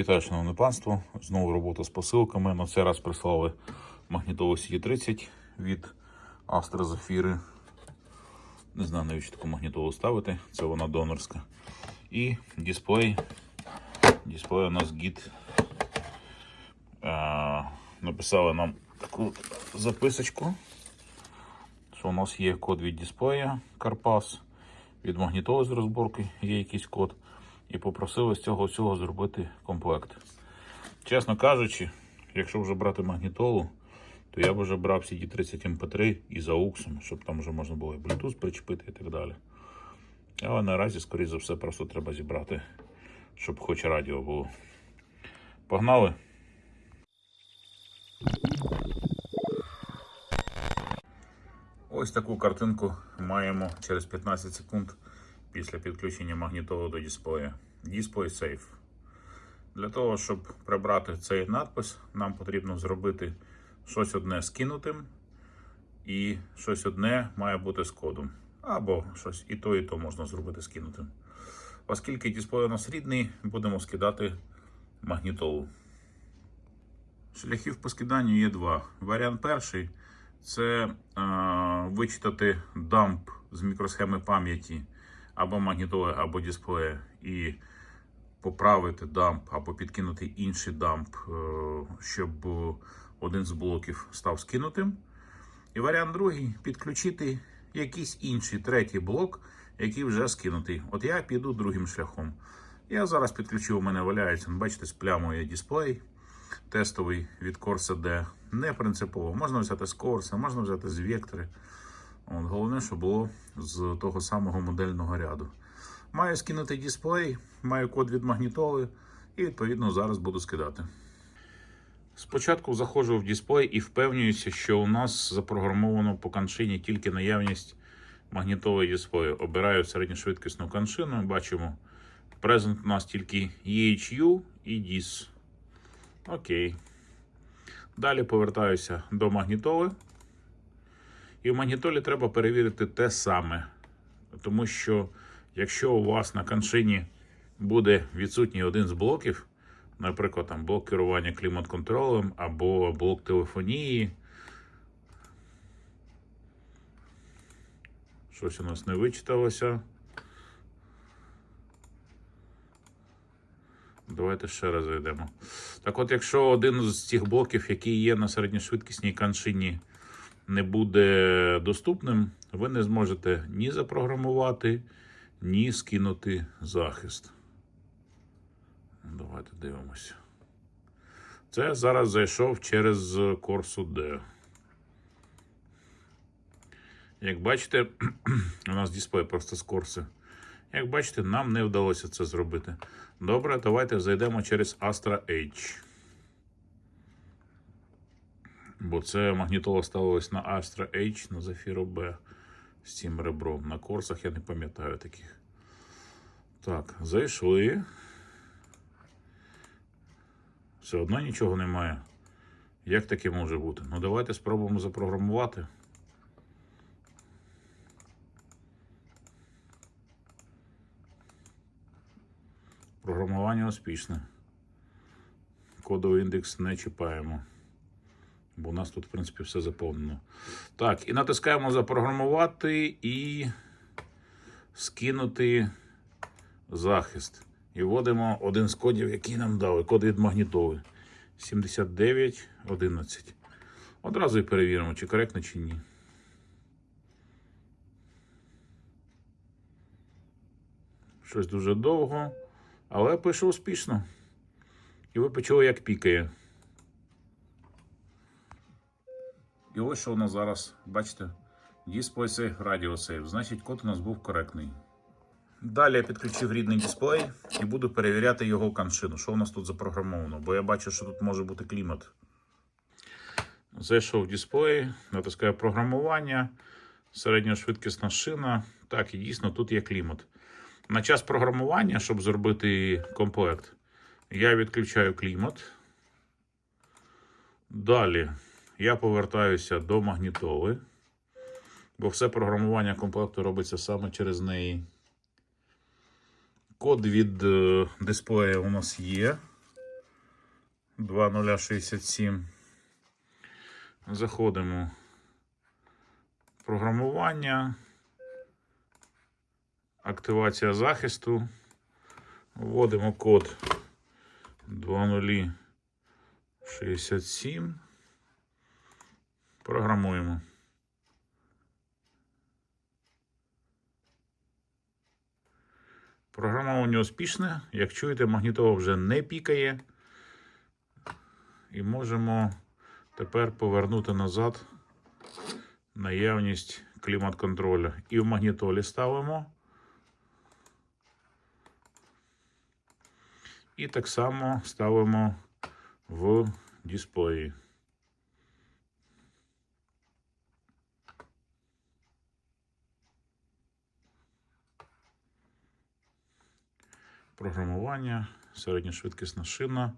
Вітаю, шановне панство. Знову робота з посилками. На цей раз прислали магнітолу CE30 від Astra Zafira. Не знаю, навіщо таку магнітолу ставити. Це вона донорська. І дисплей. Дисплей у нас гід. А, написали нам таку записочку, що у нас є код від дисплея Карпас. Від магнітоли з розборки є якийсь код. І попросили з цього всього зробити комплект. Чесно кажучи, якщо вже брати магнітолу, то я б вже брав CD30 MP3 із AUX, щоб там вже можна було і Bluetooth причепити і так далі. Але наразі, скоріш за все, просто треба зібрати, щоб хоч радіо було. Погнали! Ось таку картинку маємо через 15 секунд після підключення магнітолу до дисплея. Display Safe. Для того, щоб прибрати цей надпис, нам потрібно зробити щось одне скинутим, і щось одне має бути з кодом. Або щось і то, і то можна зробити скинутим. Оскільки дисплей у нас рідний, будемо скидати магнітолу. Шляхів по скиданню є два. Варіант перший це е, вичитати дамп з мікросхеми пам'яті або магнітоли, або дисплея, і поправити дамп або підкинути інший дамп, е, щоб один з блоків став скинутим. І варіант другий підключити якийсь інший третій блок, який вже скинутий. От я піду другим шляхом. Я зараз підключив, у мене валяється, бачите, з плямою дисплей тестовий від Corsa D. Не принципово. Можна взяти з Corsa, можна взяти з Vectre. От, головне, щоб було з того самого модельного ряду. Маю скинути дисплей, маю код від магнітоли і відповідно зараз буду скидати. Спочатку заходжу в дисплей і впевнююся, що у нас запрограмовано по каншині тільки наявність магнітолої дисплею. Обираю середньошвидкісну каншину. Бачимо, презент у нас тільки EHU і DIS. Окей. Далі повертаюся до магнітоли. І в магнітолі треба перевірити те саме. Тому що, якщо у вас на каншині буде відсутній один з блоків, наприклад, там блок керування клімат-контролем або блок телефонії, щось у нас не вичиталося. Давайте ще раз зайдемо. Так от, якщо один з цих блоків, який є на середньошвидкісній каншині, не буде доступним, ви не зможете ні запрограмувати, ні скинути захист. Давайте дивимося. Це зараз зайшов через Corsu D. Як бачите, у нас дисплей просто з Corsi. Як бачите, нам не вдалося це зробити. Добре, давайте зайдемо через Astra H. Бо це магнітола ставилась на Astra H, на Zafiro B з цим ребром. На корсах я не пам'ятаю таких. Так, зайшли. Все одно нічого немає. Як таке може бути? Ну, давайте спробуємо запрограмувати. Програмування успішне. Кодовий індекс не чіпаємо. Бо у нас тут, в принципі, все заповнено. Так, і натискаємо запрограмувати і скинути захист. І вводимо один з кодів, який нам дали. Код від магнітоли. 7911. Одразу і перевіримо, чи коректно, чи ні. Щось дуже довго. Але пише успішно. І ви почули, як пікає. І ось що у нас зараз, бачите, Safe, Radio Safe. Значить, код у нас був коректний. Далі я підключив рідний дисплей і буду перевіряти його каншину. Що у нас тут запрограмовано? Бо я бачу, що тут може бути клімат. Зайшов в дисплей, натискаю програмування, середньошвидкісна шина. Так, і дійсно тут є клімат. На час програмування, щоб зробити комплект, я відключаю клімат. Далі я повертаюся до магнітоли, бо все програмування комплекту робиться саме через неї. Код від е, дисплея у нас є. 2067. Заходимо програмування, активація захисту. Вводимо код 2067. Програмуємо. Програмування успішне. Як чуєте, магнітола вже не пікає. І можемо тепер повернути назад наявність клімат-контроля. І в магнітолі ставимо. І так само ставимо в дисплеї. Програмування, середньошвидкісна шина.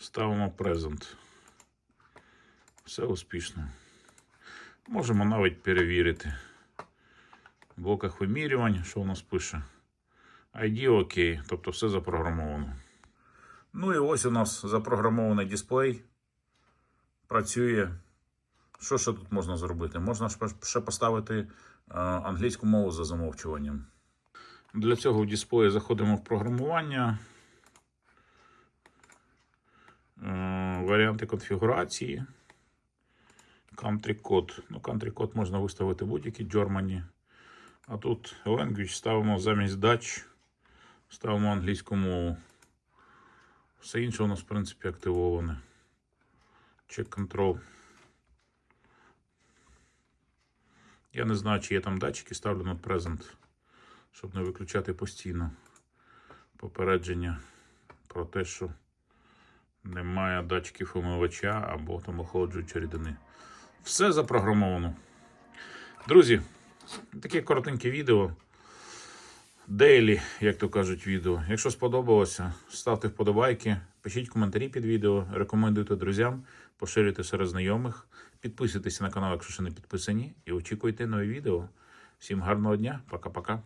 Ставимо Present. Все успішно. Можемо навіть перевірити. В блоках вимірювань, що у нас пише. ID OK, тобто все запрограмовано. Ну і ось у нас запрограмований дисплей. Працює. Що ще тут можна зробити? Можна ще поставити е, англійську мову за замовчуванням. Для цього в дисплеї заходимо в програмування. Е, Варіанти конфігурації. Country код. Ну, country код можна виставити будь-який Germany. А тут language ставимо замість Dutch, ставимо англійську мову. Все інше у нас, в принципі, активоване. Check control. Я не знаю, чи є там датчики, ставлю на present, щоб не виключати постійно попередження про те, що немає датчиків умивача або там охолоджуючої рідини. Все запрограмовано. Друзі, таке коротеньке відео. Дейлі, як то кажуть, відео. Якщо сподобалося, ставте вподобайки, пишіть коментарі під відео, рекомендуйте друзям, поширюйте серед знайомих, підписуйтесь на канал, якщо ще не підписані, і очікуйте нові відео. Всім гарного дня, пока-пока.